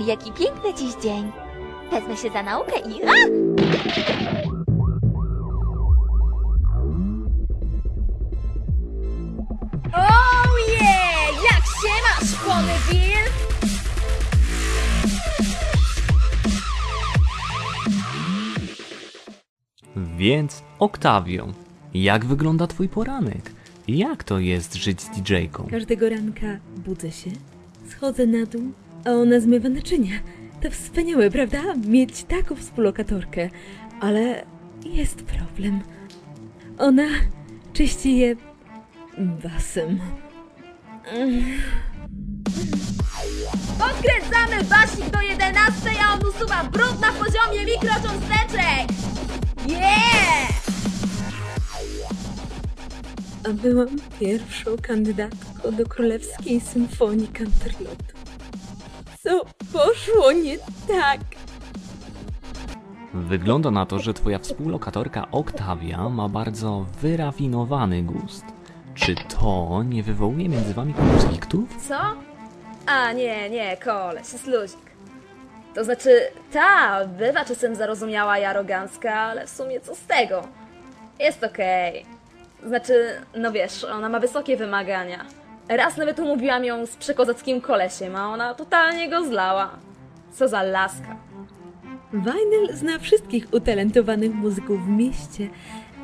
jaki piękny dziś dzień. Wezmę się za naukę i... A! Oh yeah! Jak się masz, Ponyville? Więc, Oktawio, jak wygląda twój poranek? Jak to jest żyć z DJ-ką? Każdego ranka budzę się, schodzę na dół, a ona zmywa naczynia. To wspaniałe, prawda? Mieć taką współlokatorkę. Ale jest problem. Ona czyści je basem. Odkręcamy basik do 11, a on usuwa brud na poziomie mikrocząsteczek! Yeah! A byłam pierwszą kandydatką do Królewskiej Symfonii Canterlotu. Co poszło nie tak? Wygląda na to, że twoja współlokatorka Oktawia ma bardzo wyrafinowany gust. Czy to nie wywołuje między wami konfliktów? Co? A, nie, nie, koleś, jest luzik. To znaczy, ta, bywa czasem zarozumiała i arogancka, ale w sumie co z tego? Jest okej. Znaczy, no wiesz, ona ma wysokie wymagania. Raz nawet umówiłam ją z przekozackim kolesiem, a ona totalnie go zlała. Co za laska. Vinyl zna wszystkich utalentowanych muzyków w mieście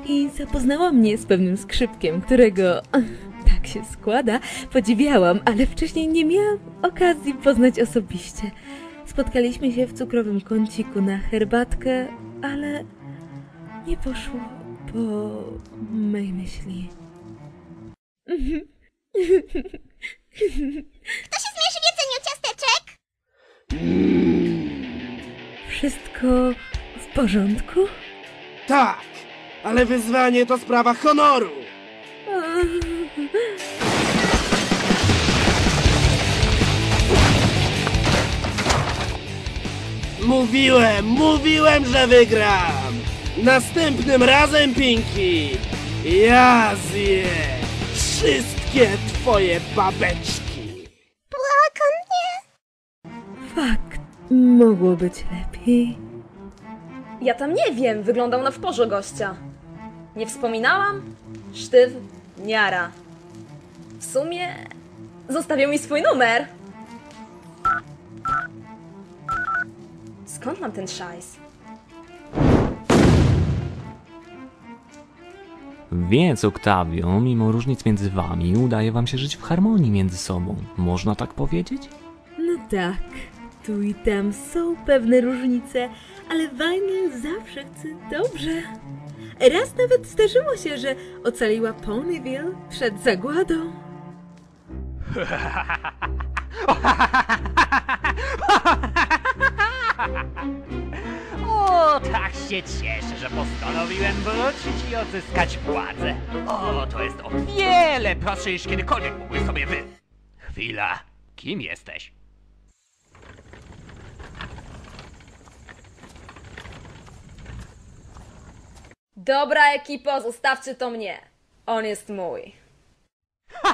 i zapoznała mnie z pewnym skrzypkiem, którego tak się składa, podziwiałam, ale wcześniej nie miałam okazji poznać osobiście. Spotkaliśmy się w cukrowym kąciku na herbatkę, ale nie poszło po mej myśli. Kto się zmierzy w jedzeniu ciasteczek? Wszystko w porządku? Tak, ale wyzwanie to sprawa honoru. Mówiłem, mówiłem, że wygram. Następnym razem, Pinki, ja zjem wszystkie twoje babeczki. Błagam nie. Fakt, mogło być lepiej. Ja tam nie wiem, wyglądał na wporze gościa. Nie wspominałam? Sztyw, niara. W sumie zostawił mi swój numer. Skąd mam ten szajs? Więc, Oktawio, mimo różnic między wami, udaje wam się żyć w harmonii między sobą. Można tak powiedzieć? No tak, tu i tam są pewne różnice, ale Vinyl zawsze chce dobrze. Raz nawet zdarzyło się, że ocaliła Ponyville przed zagładą. Tak się cieszę, że postanowiłem wrócić i odzyskać władzę. O, to jest o wiele prostsze niż kiedykolwiek mógłbyś sobie wy... Chwila, kim jesteś? Dobra ekipo, zostawcie to mnie. On jest mój.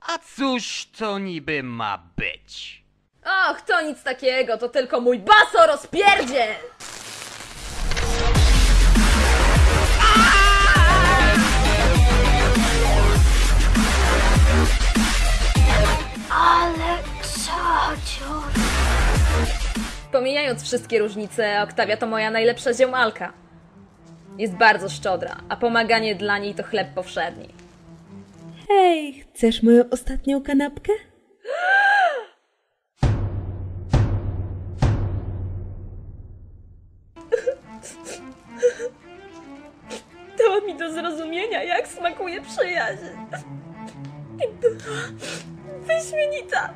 A cóż to niby ma być? Och, to nic takiego, to tylko mój baso rozpierdziel! Ale ciociu. Pomijając wszystkie różnice, Oktawia to moja najlepsza ziomalka. Jest bardzo szczodra, a pomaganie dla niej to chleb powszedni. Hej, chcesz moją ostatnią kanapkę? Dała mi do zrozumienia, jak smakuje przyjaźń. Wyśmienita.